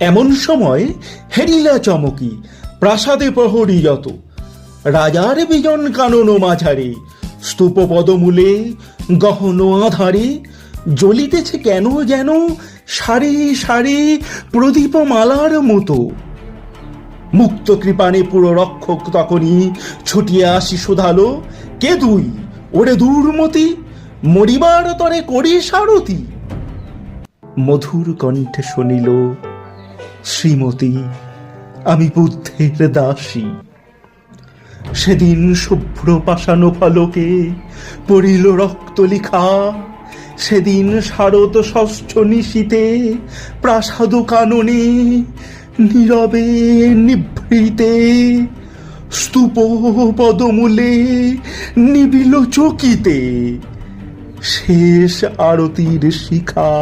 এমন সময় হেরিলা চমকি, প্রাসাদে প্রহরী যত। রাজার বিজন কানন মাঝারে স্তূপ পদমূলে গহন আধারে, জ্বলিতেছে কেন যেন সারি সারি প্রদীপমালার মতো। মুক্ত কৃপানে পুরো রক্ষক তখনই ছুটিয়ে আসি শুধালো কে তুই ওরে দূরমতি, মরিবার তরে করি সারতি মধুর কণ্ঠে শুনিল শ্রীমতী, আমি বুদ্ধের দাসী। সেদিন শুভ্র পাষাণ ফলকে পড়িল রক্ত লিখা। সেদিন শারদ ষষ্ঠ নিশীতে প্রাসাদ কাননে নীরবে নিভৃতে স্তূপ পদমূলে নিবিল চকিতে শেষ আরতির শিখা।